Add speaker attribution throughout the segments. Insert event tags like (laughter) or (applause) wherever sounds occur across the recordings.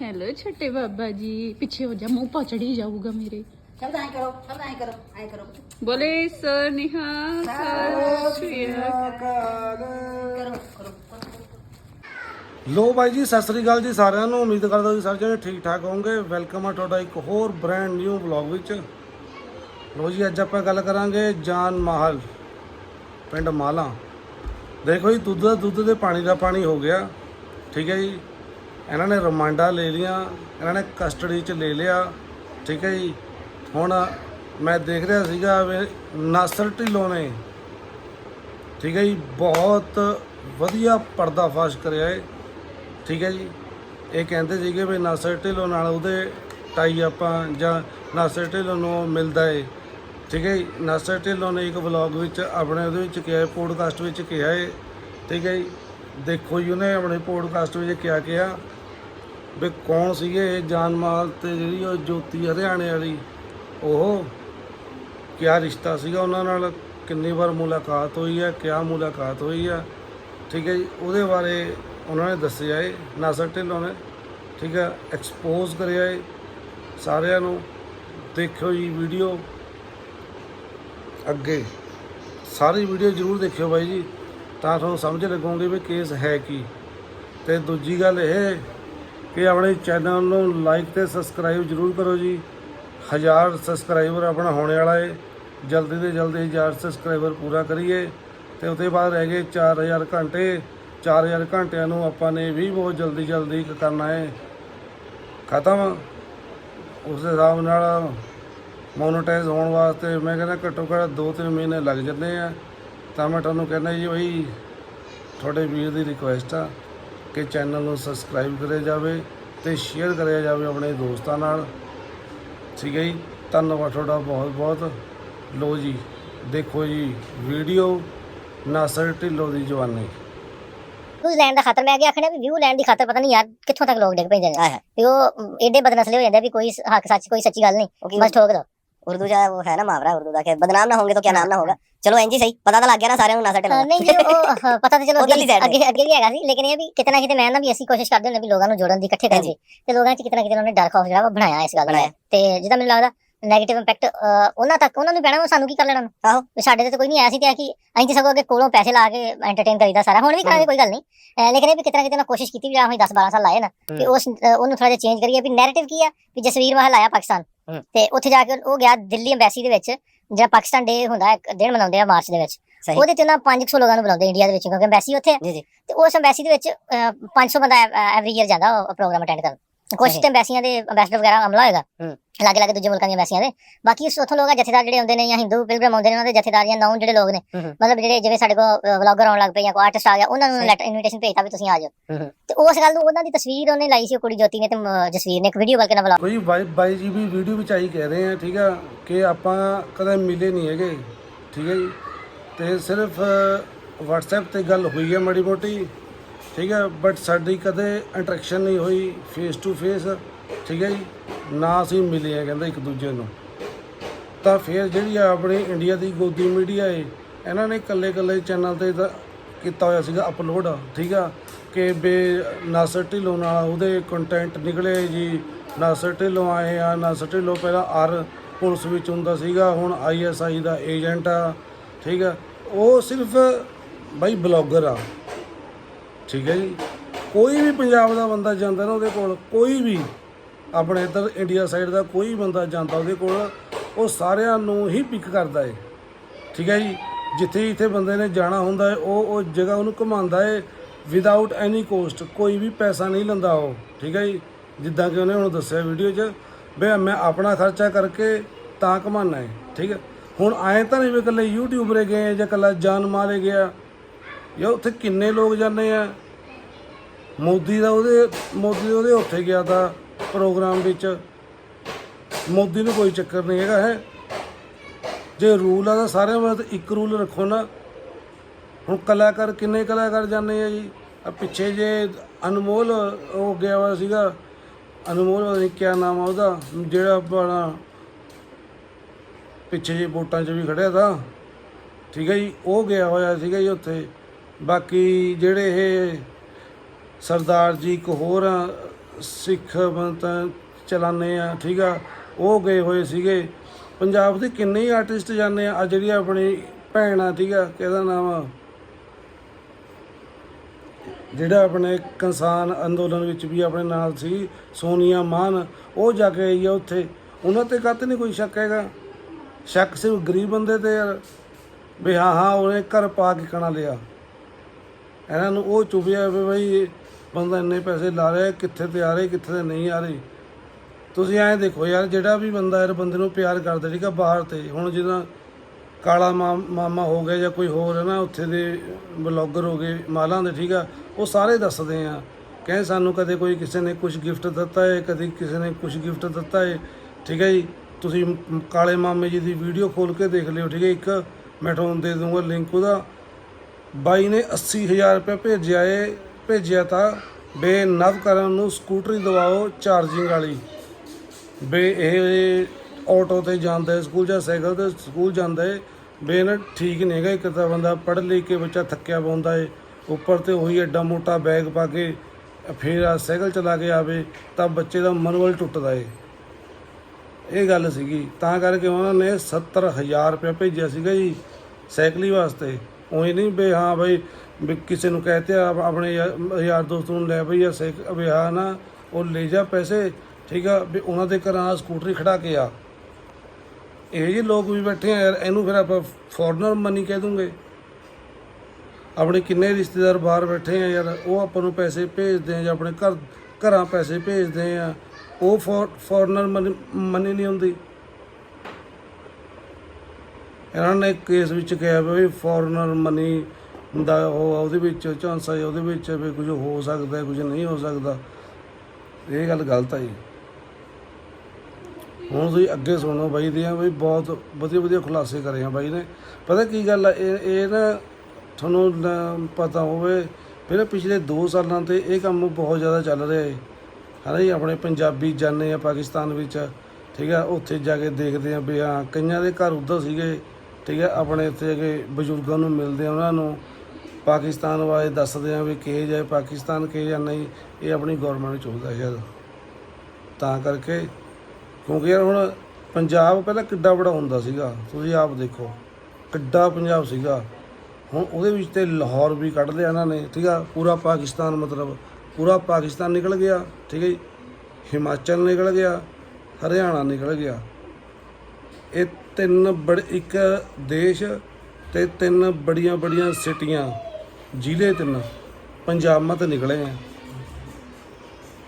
Speaker 1: Hello ਛੋਟੇ ਬਾਬਾ ਜੀ। ਪਿੱਛੇ ਹੋ ਜਾ ਮੂੰਹ ਪਚੜੀ ਜਾਊਗਾ ਮੇਰੇ।
Speaker 2: ਸ਼ਬਦ ਐ ਕਰੋ ਸ਼ਬਦ ਐ ਕਰੋ ਐ ਕਰੋ
Speaker 1: ਬੋਲੇ ਸਨਿਹਾ ਸਤਿ ਸ਼੍ਰੀ ਅਕਾਲ।
Speaker 2: ਕਰੋ ਕਰੋ
Speaker 3: ਲੋ ਬਾਈ ਜੀ ਸਤਿ ਸ੍ਰੀ ਅਕਾਲ ਜੀ ਸਾਰਿਆਂ ਨੂੰ। ਉਮੀਦ ਕਰਦਾ ਜੀ ਸਾਰੇ ਜਣੇ ਠੀਕ ਠਾਕ ਹੋਵੋਗੇ। ਵੈਲਕਮ ਆ ਤੁਹਾਡਾ ਇੱਕ ਹੋਰ ਬ੍ਰੈਂਡ ਨਿਊ ਵਲੌਗ ਵਿੱਚ। ਲੋ ਜੀ ਅੱਜ ਆਪਾਂ ਗੱਲ ਕਰਾਂਗੇ ਜਾਨ ਮਹਲ ਪਿੰਡ ਮਾਲਾ। ਦੇਖੋ ਜੀ ਦੁੱਧ ਦਾ ਦੁੱਧ ਤੇ ਪਾਣੀ ਦਾ ਪਾਣੀ ਹੋ ਗਿਆ। ਠੀਕ ਹੈ ਜੀ। ਇਹਨਾਂ ਨੇ ਰਿਮਾਂਡਾਂ ਲੈ ਲੀਆਂ ਇਹਨਾਂ ਨੇ ਕਸਟਡੀ 'ਚ ਲੈ ਲਿਆ, ਠੀਕ ਹੈ ਜੀ। ਹੁਣ ਮੈਂ ਦੇਖ ਰਿਹਾ ਸੀਗਾ ਵੀ ਨਾਸਰ ਢਿੱਲੋਂ ਨੇ, ਠੀਕ ਹੈ ਜੀ, ਬਹੁਤ ਵਧੀਆ ਪਰਦਾਫਾਸ਼ ਕਰਿਆ ਹੈ, ਠੀਕ ਹੈ ਜੀ। ਇਹ ਕਹਿੰਦੇ ਸੀਗੇ ਵੀ ਨਾਸਰ ਢਿੱਲੋਂ ਨਾਲ ਉਹਦੇ ਟਾਈ ਆਪਾਂ ਜਾਂ ਨਾਸਰ ਢਿੱਲੋਂ ਨੂੰ ਮਿਲਦਾ ਹੈ ਠੀਕ ਹੈ ਜੀ। ਨਾਸਰ ਢਿੱਲੋਂ ਨੇ ਇੱਕ ਵਲੌਗ ਵਿੱਚ ਆਪਣੇ ਉਹਦੇ ਵਿੱਚ ਕਿਹਾ, ਪੋਡਕਾਸਟ ਵਿੱਚ ਕਿਹਾ ਹੈ ਠੀਕ ਹੈ ਜੀ। ਦੇਖੋ ਜੀ, ਉਹਨੇ ਆਪਣੇ ਪੋਡਕਾਸਟ ਵਿੱਚ ਕਿਹਾ ਕਿਹਾ ਵੀ ਕੌਣ ਸੀਗੇ ਇਹ ਜਾਨਮਾਲ ਤੇ ਜਿਹੜੀ ਉਹ ਜੋਤੀ ਹਰਿਆਣੇ ਵਾਲੀ, ਉਹ ਕਿਆ ਰਿਸ਼ਤਾ ਸੀਗਾ ਉਹਨਾਂ ਨਾਲ? ਕਿੰਨੀ ਵਾਰ ਮੁਲਾਕਾਤ ਹੋਈ ਹੈ? ਕਿਆ ਮੁਲਾਕਾਤ ਹੋਈ ਹੈ? ਠੀਕ ਹੈ ਜੀ, ਉਹਦੇ ਬਾਰੇ ਉਹਨਾਂ ਨੇ ਦੱਸਿਆ ਹੈ ਨਾਸਰ ਢਿੱਲੋਂ ਨੇ ਠੀਕ ਹੈ ਐਕਸਪੋਜ਼ ਕਰਿਆ ਏ ਸਾਰਿਆਂ ਨੂੰ। ਦੇਖਿਓ ਜੀ ਵੀਡੀਓ ਅੱਗੇ ਸਾਰੀ ਵੀਡੀਓ ਜ਼ਰੂਰ ਦੇਖਿਓ ਬਾਈ ਜੀ, ਤਾਂ ਤੁਹਾਨੂੰ ਸਮਝ ਲੱਗੂਗੀ ਵੀ ਕੇਸ ਹੈ ਕੀ। ਤੇ ਦੂਜੀ ਗੱਲ ਇਹ ਕਿ ਆਪਣੇ ਚੈਨਲ ਨੂੰ ਲਾਈਕ ਤੇ ਸਬਸਕ੍ਰਾਈਬ ਜ਼ਰੂਰ ਕਰੋ ਜੀ। ਹਜ਼ਾਰ ਸਬਸਕ੍ਰਾਈਬਰ ਆਪਣਾ ਹੋਣੇ ਵਾਲਾ ਹੈ ਜਲਦੀ ਤੋਂ ਜਲਦੀ ਹਜ਼ਾਰ ਸਬਸਕ੍ਰਾਈਬਰ ਪੂਰਾ ਕਰੀਏ। ਤੇ ਉਹਦੇ ਬਾਅਦ ਰਹਿ ਗਏ 4000 ਘੰਟੇ। 4000 ਘੰਟਿਆਂ ਨੂੰ ਆਪਾਂ ਨੇ ਵੀ ਬਹੁਤ ਜਲਦੀ ਜਲਦੀ ਕਰਨਾ ਹੈ ਖਤਮ। ਉਸ ਦੇ ਹਿਸਾਬ ਨਾਲ ਮੋਨੋਟਾਈਜ਼ ਹੋਣ ਵਾਸਤੇ ਮੈਂ ਕਹਿੰਦਾ ਘੱਟੋ ਘੱਟ 2-3 ਮਹੀਨੇ ਲੱਗ ਜਾਂਦੇ ਆ। ਤਾਂ ਮੈਂ ਤੁਹਾਨੂੰ ਕਹਿੰਦਾ ਜੀ ਉਹੀ ਤੁਹਾਡੇ ਵੀਰ ਦੀ ਰਿਕੁਐਸਟ ਆ। ਕਿ ਚੈਨਲ ਨੂੰ ਸਬਸਕ੍ਰਾਈਬ ਕਰਿਆ ਜਾਵੇ ਤੇ ਸ਼ੇਅਰ ਕਰਿਆ ਜਾਵੇ ਆਪਣੇ ਦੋਸਤਾਂ ਨਾਲ। ਠੀਕ ਹੈ ਜੀ? ਧੰਨਵਾਦ ਤੁਹਾਡਾ ਬਹੁਤ ਬਹੁਤ। ਲੋ ਜੀ ਦੇਖੋ ਜੀ ਵੀਡੀਓ ਨਾਸਰ ਢਿੱਲੋਂ ਦੀ ਜਵਾਨੀ।
Speaker 4: ਵਿਊਜ਼ ਲੈਣ ਦਾ ਖਾਤਰ ਮੈਂ ਅੱਗੇ ਆਖਣਾ ਵੀ ਵਿਊ ਲੈਣ ਦੀ ਖਾਤਰ ਪਤਾ ਨਹੀਂ ਯਾਰ ਕਿੱਥੋਂ ਤੱਕ ਲੋਕ ਡਿੱਗ ਪੈਂਦੇ ਨੇ ਵੀ ਉਹ ਏਡੇ ਬਦਨਸਲੇ ਹੋ ਜਾਂਦੇ ਆ ਵੀ ਕੋਈ ਹੱਕ ਸੱਚ ਕੋਈ ਸੱਚੀ ਗੱਲ ਨਹੀਂ। ਬਸ ਠੋਕ ਦੋ।
Speaker 5: उर्दू जो है वो है ना मुहावरा उर्दू का कि बदनाम ना होंगे तो क्या नाम ना होगा चलो एनजी सही पता तो लग गया ना सारे (laughs) ना सटे
Speaker 4: ਹਾਂ, ਨਹੀਂ ਜੀ ਉਹ ਹਾਂ, ਪਤਾ ਤਾਂ ਚਲੋ
Speaker 5: ਉੱਧਰਲੀ
Speaker 4: ਅੱਗੇ
Speaker 5: side
Speaker 4: ਅੱਗੇ ਅੱਗੇ ਵੀ ਹੈਗਾ ਸੀ ਲੇਕਿਨ ਇਹ ਵੀ ਕਿਤੇ ਨਾ ਕਿਤੇ ਮੈਂ ਨਾ ਵੀ ਅਸੀਂ ਕੋਸ਼ਿਸ਼ ਕਰਦੇ ਹੁੰਦੇ ਵੀ ਲੋਕਾਂ ਨੂੰ ਜੋੜਨ ਦੀ ਇਕੱਠੇ ਕਰਨ ਦੀ ਤੇ ਲੋਕਾਂ 'ਚ ਕਿਤੇ ਨਾ ਕਿਤੇ ਉਹਨੇ ਡਰ ਖੌਫ ਜਿਹੜਾ ਵਾ ਬਣਾਇਆ ਇਸ ਗੱਲ ਦਾ
Speaker 5: ਬਣਾਇਆ।
Speaker 4: ਤੇ ਜਿੱਦਾਂ ਮੈਨੂੰ ਲੱਗਦਾ ਨੈਗੇਟਿਵ ਇੰਪੈਕਟ ਉਹਨਾਂ ਤੱਕ ਉਹਨਾਂ ਨੂੰ ਪੈਣਾ ਵਾ, ਸਾਨੂੰ ਕੀ ਕਰ ਲੈਣਾ
Speaker 5: ਆਹੋ।
Speaker 4: ਵੀ ਸਾਡੇ ਤੇ ਤਾਂ ਕੋਈ ਨਹੀਂ ਆਇਆ ਸੀ ਤੇ ਆ ਕਿ ਅਸੀਂ ਤੇ ਸਗੋਂ ਅੱਗੇ ਕੋਲੋਂ ਪੈਸੇ ਲਾ ਕੇ ਐਂਟਰਟੇਨ ਕਰੀਦਾ ਸਾਰਾ ਹੁਣ ਵੀ ਕਰਾਂਗੇ ਕੋਈ ਗੱਲ ਨਹੀਂ ਅਹ ਲੇਕਿਨ ਇਹ ਵੀ ਕਿਤੇ ਨਾ ਕਿਤੇ ਨਾ ਕੋਸ਼ਿਸ਼ ਕੀਤੀ ਵੀ ਆ ਹੋਈ 10 12 ਸਾਲ ਲਾਏ ਨਾ ਕਿ ਉਸ ਅਹ ਉਹਨੂੰ ਥੋੜਾ ਜਿਹਾ ਚੇਂਜ ਕਰੀਏ ਵੀ ਨੈਰੇਟਿਵ ਕੀ ਆ ਵੀ ਜਸਵੀਰ ਮਹਲ ਆਇਆ ਪਾਕਿਸਤਾਨ
Speaker 5: ਹੂੰ।
Speaker 4: ਤੇ ਉੱਥੇ ਜਾ ਕੇ ਉਹ ਗਿਆ ਦਿੱਲੀ ਐਮਬੈਸੀ ਦੇ ਵਿੱਚ ਜਿਹੜਾ ਪਾਕਿਸਤਾਨ ਡੇ ਹੁੰਦਾ ਇੱਕ ਦਿਨ ਮਨਾਉਂਦੇ ਆ ਮਾਰਚ ਦੇ ਵਿੱਚ। ਉਹਦੇ ਚ ਨਾ 500 ਲੋਕਾਂ ਨੂੰ ਬੁਲਾਉਂਦੇ ਇੰਡੀਆ ਦੇ ਵਿੱਚ ਕਿਉਂਕਿ ਐਮਬੈਸੀ ਉੱਥੇ ਤੇ ਉਸ ਐਮਬੈਸੀ ਦੇ ਵਿੱਚ ਅਹ, 500 ਬੰਦਾ ਐਵਰੀ ਈਅਰ ਜਾਂਦਾ ਪ੍ਰੋਗਰਾਮ ਅਟੈਂਡ ਕਰਨ। ਕੁਝ। ਤੇ ਐਮਬੈਸੀਆਂ ਦੇ ਐਮਬੈਸਡਰ ਵਗੈਰਾ ਅਮਲਾ ਹੋਏਗਾ
Speaker 5: ਹੂੰ।
Speaker 4: ਲਾਗੇ ਲਾਗੇ ਦੂਜੇ ਮੁਲਕਾਂ ਦੀਆਂ ਐਮਬੈਸੀਆਂ ਦੇ ਬਾਕੀ ਉਸ ਉੱਥੋਂ ਲੋਕ ਜਥੇਦਾਰ ਜਿਹੜੇ ਹੁੰਦੇ ਨੇ ਜਾਂ ਹਿੰਦੂ ਪਿਲਗ੍ਰਮ ਹੁੰਦੇ ਨੇ ਉਹਨਾਂ ਦੇ ਜਥੇਦਾਰ ਜਾਂ ਜਿਹੜੇ ਲੋਕ ਨੇ। ਮਤਲਬ ਜਿਹੜੇ ਜਿਵੇਂ ਸਾਡੇ ਕੋਲ ਵਲੌਗਰ ਆਉਣ ਲੱਗ ਪਏ ਜਾਂ ਕੋਈ ਆਰਟਿਸਟ ਆ ਗਿਆ ਉਹਨਾਂ ਨੂੰ। ਲੈਟਰ ਇਨਵੀਟੇਸ਼ਨ ਭੇਜਤਾ ਵੀ ਤੁਸੀਂ ਆ ਜਾਓ। ਤੇ ਉਸ ਗੱਲ ਨੂੰ ਉਹਨਾਂ ਦੀ ਤਸਵੀਰ ਉਹਨੇ ਲਾਈ ਸੀ ਉਹ ਕੁੜੀ ਜੋਤੀ ਨੇ ਤੇ ਜਸਵੀਰ ਨੇ ਇੱਕ ਵੀਡੀਓ ਬਲਕਿ ਨਾ ਵਲੌਗ
Speaker 3: ਕੋਈ ਬਾਈ ਬਾਈ ਜੀ ਵੀ ਵੀਡੀਓ ਵਿੱਚ ਆਈ ਕਹਿ ਰਹੇ ਆ ਠੀਕ ਆ ਕਿ ਆਪਾਂ ਕਦੇ ਮਿਲੇ ਨਹੀਂ ਹੈਗੇ ਠੀਕ ਹੈ ਜੀ ਤੇ ਸਿਰਫ WhatsApp ਤੇ ਗੱਲ ਹੋਈ ਹੈ ਮਾੜੀ ਮੋਟੀ ਠੀਕ ਹੈ ਬਟ ਸਾਡੀ ਕਦੇ ਇੰਟਰੈਕਸ਼ਨ ਨਹੀਂ ਹੋਈ ਫੇਸ ਟੂ ਫੇਸ ਠੀਕ ਹੈ ਜੀ। ਨਾ ਅਸੀਂ ਮਿਲੇ ਆ ਕਹਿੰਦਾ ਇੱਕ ਦੂਜੇ ਨੂੰ। ਤਾਂ ਫਿਰ ਜਿਹੜੀ ਆ ਆਪਣੀ ਇੰਡੀਆ ਦੀ ਗੋਦੀ ਮੀਡੀਆ ਏ, ਇਹਨਾਂ ਨੇ ਇਕੱਲੇ ਇਕੱਲੇ ਚੈਨਲ ਤੇ ਦਾ ਕੀਤਾ ਹੋਇਆ ਸੀਗਾ ਅਪਲੋਡ ਠੀਕ ਆ। ਕਿ ਬੇ ਨਾਸਰ ਢਿੱਲੋਂ ਨਾਲ ਉਹਦੇ ਕੰਟੈਂਟ ਨਿਕਲੇ ਜੀ। ਨਾਸਰ ਢਿੱਲੋਂ ਆਏ ਆ ਨਾਸਰ ਢਿੱਲੋਂ ਪਹਿਲਾਂ ਆਰ ਪੁਲਿਸ ਵਿੱਚ ਹੁੰਦਾ ਸੀਗਾ, ਹੁਣ ਆਈਐਸਆਈ ਦਾ ਏਜੰਟ ਆ, ਠੀਕ ਆ। ਉਹ ਸਿਰਫ ਬਾਈ ਬਲੌਗਰ ਆ। ਠੀਕ ਹੈ ਜੀ। ਕੋਈ ਵੀ ਪੰਜਾਬ ਦਾ ਬੰਦਾ ਜਾਂਦਾ ਨਾ ਉਹਦੇ ਕੋਲ, ਕੋਈ ਵੀ ਆਪਣੇ ਇੱਧਰ ਇੰਡੀਆ ਸਾਈਡ ਦਾ ਕੋਈ ਬੰਦਾ ਜਾਂਦਾ ਉਹਦੇ ਕੋਲ, ਉਹ ਸਾਰਿਆਂ ਨੂੰ ਹੀ ਪਿਕ ਕਰਦਾ ਏ। ਠੀਕ ਹੈ ਜੀ। ਜਿੱਥੇ ਜਿੱਥੇ ਬੰਦੇ ਨੇ ਜਾਣਾ ਹੁੰਦਾ ਹੈ ਉਹ ਉਹ ਜਗ੍ਹਾ ਉਹਨੂੰ ਘੁਮਾਉਂਦਾ ਏ ਵਿਦਆਊਟ ਐਨੀ ਕੋਸਟ ਕੋਈ ਵੀ ਪੈਸਾ ਨਹੀਂ ਲੈਂਦਾ ਉਹ। ਠੀਕ ਹੈ ਜੀ। ਜਿੱਦਾਂ ਕਿ ਉਹਨੇ ਹੁਣ ਦੱਸਿਆ ਵੀਡੀਓ 'ਚ, ਵੀ ਮੈਂ ਆਪਣਾ ਖਰਚਾ ਕਰਕੇ ਤਾਂ ਘਮਾਨਾ ਹੈ ਠੀਕ ਹੈ। ਹੁਣ ਆਏ ਤਾਂ ਨਹੀਂ ਵੀ ਇਕੱਲੇ ਯੂਟਿਊਬਰੇ ਗਏ ਜਾਂ ਇਕੱਲਾ ਜਾਨ ਮਾਰੇ ਗਿਆ। ਯਾਰ ਉੱਥੇ ਕਿੰਨੇ ਲੋਕ ਜਾਂਦੇ ਆ? ਮੋਦੀ ਦਾ ਉਹਦੇ, ਮੋਦੀ ਦਾ ਉਹਦੇ ਉੱਥੇ ਗਿਆ ਤਾਂ ਪ੍ਰੋਗਰਾਮ ਵਿੱਚ। ਮੋਦੀ ਨੂੰ ਕੋਈ ਚੱਕਰ ਨਹੀਂ ਹੈਗਾ, ਹੈ? ਜੇ ਰੂਲ ਆ ਤਾਂ ਸਾਰਿਆਂ ਵਾਸਤੇ ਇੱਕ ਰੂਲ ਰੱਖੋ ਨਾ। ਹੁਣ ਕਲਾਕਾਰ ਕਿੰਨੇ ਕਲਾਕਾਰ ਜਾਂਦੇ ਆ ਜੀ? ਆ ਪਿੱਛੇ ਜੇ ਅਨਮੋਲ ਉਹ ਗਿਆ ਹੋਇਆ ਸੀਗਾ। ਅਨਮੋਲ ਪਤਾ ਨਹੀਂ ਨਾਮ ਆ ਉਹਦਾ, ਜਿਹੜਾ ਆਪਣਾ ਪਿੱਛੇ ਜੇ ਵੋਟਾਂ 'ਚ ਵੀ ਖੜਿਆ ਤਾਂ। ਠੀਕ ਹੈ ਜੀ, ਉਹ ਗਿਆ ਹੋਇਆ ਸੀਗਾ ਜੀ ਉੱਥੇ। ਬਾਕੀ ਜਿਹੜੇ ਇਹ ਸਰਦਾਰ ਜੀ ਇੱਕ ਹੋਰ ਸਿੱਖ ਬੰਤਾ ਚਲਾਨੇ ਆ, ਠੀਕ ਆ, ਉਹ ਗਏ ਹੋਏ ਸੀਗੇ। ਪੰਜਾਬ ਦੇ ਕਿੰਨੇ ਹੀ ਆਰਟਿਸਟ ਜਾਂਦੇ ਆ ਆ ਜਿਹੜੀ ਆਪਣੀ ਭੈਣ ਆ, ਠੀਕ ਆ, ਕਿਹਦਾ ਨਾਮ ਆ? ਜਿਹੜਾ ਆਪਣੇ ਕਿਸਾਨ ਅੰਦੋਲਨ ਵਿੱਚ ਵੀ ਆਪਣੇ ਨਾਲ ਸੀ, ਸੋਨੀਆ ਮਾਨ, ਉਹ ਜਾ ਕੇ ਆਈ ਆ ਉੱਥੇ। ਉਹਨਾਂ ਤੇ ਕੱਤ ਨਹੀਂ ਕੋਈ ਸ਼ੱਕ ਹੈਗਾ। ਸ਼ੱਕ ਸਿਰਫ ਗਰੀਬ ਬੰਦੇ ਤੇ ਯਾਰ ਵੀ ਹਾਂ ਹਾਂ, ਉਹਨੇ ਘਰ ਪਾ ਕੇ ਕਣਾ ਲਿਆ। ਇਹਨਾਂ ਨੂੰ ਉਹ ਚੁਭਿਆ ਵੀ ਬਈ ਬੰਦਾ ਇੰਨੇ ਪੈਸੇ ਲਾ ਰਿਹਾ, ਕਿੱਥੇ ਤੇ ਆ ਰਹੇ, ਕਿੱਥੇ ਤੇ ਨਹੀਂ ਆ ਰਹੇ। ਤੁਸੀਂ ਐਂ ਦੇਖੋ ਯਾਰ, ਜਿਹੜਾ ਵੀ ਬੰਦਾ ਯਾਰ ਬੰਦੇ ਨੂੰ ਪਿਆਰ ਕਰਦਾ, ਠੀਕ ਆ, ਬਾਹਰ ਤੇ। ਹੁਣ ਜਿਹਦਾ ਕਾਲਾ ਮਾ- ਮਾਮਾ ਹੋ ਗਿਆ ਜਾਂ ਕੋਈ ਹੋਰ ਹੈ ਨਾ, ਉੱਥੇ ਦੇ ਬਲੌਗਰ ਹੋ ਗਏ, ਮਾਲਾਂ ਦੇ, ਠੀਕ ਆ, ਉਹ ਸਾਰੇ ਦੱਸਦੇ ਆ। ਕਹੇ ਸਾਨੂੰ ਕਦੇ ਕੋਈ ਕਿਸੇ ਨੇ ਕੁਝ ਗਿਫਟ ਦਿੱਤਾ ਹੈ ਕਦੇ ਕਿਸੇ ਨੇ ਕੁਝ ਗਿਫਟ ਦਿੱਤਾ ਹੈ ਠੀਕ ਹੈ ਜੀ। ਤੁਸੀਂ ਕਾਲੇ ਮਾਮੇ ਜੀ ਦੀ ਵੀਡੀਓ ਖੋਲ ਕੇ ਦੇਖ ਲਿਓ, ਠੀਕ ਹੈ ਇੱਕ ਮੈਂ ਤੁਹਾਨੂੰ ਦੇ ਦੂੰਗਾ ਲਿੰਕ ਉਹਦਾ। ਬਾਈ ਨੇ 80000 ਰੁਪਏ ਭੇਜਿਆ ਏ, ਭੇਜਿਆ ਤਾਂ ਬੇ ਨਵਕਰਨ ਨੂੰ ਸਕੂਟਰੀ ਦਿਵਾਓ ਚਾਰਜਿੰਗ ਵਾਲੀ। ਬੇ ਇਹ ਆਟੋ ਤੇ ਜਾਂਦਾ ਸਕੂਲ ਜਾਂ ਸਾਈਕਲ ਤੇ ਸਕੂਲ ਜਾਂਦਾ ਏ, ਬੇ ਨਾ ਠੀਕ ਨਹੀਂ ਹੈਗਾ, ਇੱਕ ਤਾਂ ਬੰਦਾ ਪੜ੍ਹ ਲਿਖ ਕੇ ਬੱਚਾ ਥੱਕਿਆ ਪਾਉਂਦਾ ਏ, ਉੱਪਰ ਤੇ ਉਹੀ ਐਡਾ ਮੋਟਾ ਬੈਗ ਪਾ ਕੇ ਫਿਰ ਆ ਸਾਈਕਲ ਚਲਾ ਕੇ ਆਵੇ, ਤਾਂ ਬੱਚੇ ਦਾ ਮਨੋਬਲ ਟੁੱਟਦਾ ਏ। ਇਹ ਗੱਲ ਸੀਗੀ, ਤਾਂ ਕਰਕੇ ਉਹਨਾਂ ਨੇ 70000 ਰੁਪਏ ਭੇਜਿਆ ਸੀਗਾ ਜੀ, ਸਾਈਕਲੀ ਵਾਸਤੇ। ਉਹੀ ਨਹੀਂ ਵੀ ਹਾਂ ਬਈ ਵੀ ਕਿਸੇ ਨੂੰ ਕਹਤੇ ਆਪਣੇ ਯਾ- ਯਾਰ ਦੋਸਤ ਨੂੰ ਲੈ ਬਈ ਆ ਸਾਈਕ ਵੀ ਆ ਨਾ ਉਹ ਲੈ ਜਾ ਪੈਸੇ, ਠੀਕ ਆ, ਵੀ ਉਹਨਾਂ ਦੇ ਘਰਾਂ ਆ ਸਕੂਟਰੀ ਖੜਾ ਕੇ ਆ। ਇਹ ਜਿਹੇ ਲੋਕ ਵੀ ਬੈਠੇ ਆ ਯਾਰ, ਇਹਨੂੰ ਫਿਰ ਆਪਾਂ ਫੋਰਨਰ ਮਨੀ ਕਹਿ ਦੂੰਗੇ। ਆਪਣੇ ਕਿੰਨੇ ਰਿਸ਼ਤੇਦਾਰ ਬਾਹਰ ਬੈਠੇ ਆ ਯਾਰ, ਉਹ ਆਪਾਂ ਨੂੰ ਪੈਸੇ ਭੇਜਦੇ ਆ ਜਾਂ ਆਪਣੇ ਘਰ, ਘਰਾਂ ਪੈਸੇ ਭੇਜਦੇ ਆ। ਉਹ ਫੋਰਨਰ ਮਨੀ ਨਹੀਂ ਹੁੰਦੀ। ਇਹਨਾਂ ਨੇ ਕੇਸ ਵਿੱਚ ਕਿਹਾ ਵੀ ਫੋਰਨਰ ਮਨੀ ਦਾ ਉਹ ਉਹਦੇ ਵਿੱਚ ਝਾਂਸਾ ਹੈ ਉਹਦੇ ਵਿੱਚ ਵੀ ਕੁਝ ਹੋ ਸਕਦਾ, ਕੁਝ ਨਹੀਂ ਹੋ ਸਕਦਾ। ਇਹ ਗੱਲ ਗਲਤ ਆ ਜੀ। ਹੁਣ ਤੁਸੀਂ ਅੱਗੇ ਸੁਣੋ ਬਾਈ ਦੀਆਂ ਵੀ ਬਹੁਤ ਵਧੀਆ ਵਧੀਆ ਖੁਲਾਸੇ ਕਰੇ ਆ ਬਾਈ ਨੇ। ਪਤਾ ਕੀ ਗੱਲ ਆ, ਇਹ ਇਹ ਨਾ ਤੁਹਾਨੂੰ ਪਤਾ ਹੋਵੇ ਫਿਰ ਪਿਛਲੇ 2 ਸਾਲਾਂ ਤੇ ਇਹ ਕੰਮ ਬਹੁਤ ਜ਼ਿਆਦਾ ਚੱਲ ਰਿਹਾ ਹੈ ਹਨਾ ਜੀ, ਆਪਣੇ ਪੰਜਾਬੀ ਜਾਂਦੇ ਆ ਪਾਕਿਸਤਾਨ ਵਿੱਚ, ਠੀਕ ਆ, ਉੱਥੇ ਜਾ ਕੇ ਦੇਖਦੇ ਆ ਵੀ ਹਾਂ, ਕਈਆਂ ਦੇ ਘਰ ਉੱਧਰ ਸੀਗੇ। ਠੀਕ ਹੈ, ਆਪਣੇ ਇੱਥੇ ਅਗੇ ਬਜ਼ੁਰਗਾਂ ਨੂੰ ਮਿਲਦੇ ਆ, ਉਹਨਾਂ ਨੂੰ ਪਾਕਿਸਤਾਨ ਵਾਲੇ ਦੱਸਦੇ ਆ ਵੀ ਕਿਹੇ ਜਾਏ ਪਾਕਿਸਤਾਨ ਕਿਹੇ ਜਾਂ ਨਹੀਂ, ਇਹ ਆਪਣੀ ਗਵਰਨਮੈਂਟ ਚਾਹੁੰਦਾ ਯਾਰ ਤਾਂ ਕਰਕੇ, ਕਿਉਂਕਿ ਯਾਰ ਹੁਣ ਪੰਜਾਬ ਪਹਿਲਾਂ ਕਿੱਡਾ ਬੜਾ ਹੁੰਦਾ ਸੀਗਾ, ਤੁਸੀਂ ਆਪ ਦੇਖੋ, ਕਿੱਡਾ ਪੰਜਾਬ ਸੀਗਾ। ਹੁਣ ਉਹਦੇ ਵਿੱਚ ਤੇ ਲਾਹੌਰ ਵੀ ਕੱਢ ਲਿਆ ਇਹਨਾਂ ਨੇ, ਠੀਕ ਆ, ਪੂਰਾ ਪਾਕਿਸਤਾਨ ਮਤਲਬ, ਪੂਰਾ ਪਾਕਿਸਤਾਨ ਨਿਕਲ ਗਿਆ, ਠੀਕ ਹੈ ਜੀ। ਹਿਮਾਚਲ ਨਿਕਲ ਗਿਆ, ਹਰਿਆਣਾ ਨਿਕਲ ਗਿਆ। ਇਹ ਤਿੰਨ ਬੜ, ਇੱਕ ਦੇਸ਼ ਤੇ ਤਿੰਨ ਬੜੀਆਂ ਬੜੀਆਂ ਸਿਟੀਆਂ। ਜ਼ਿਲ੍ਹੇ ਤਿੰਨ। ਪੰਜਾਬ ਮਤ ਨਿਕਲੇ ਆ।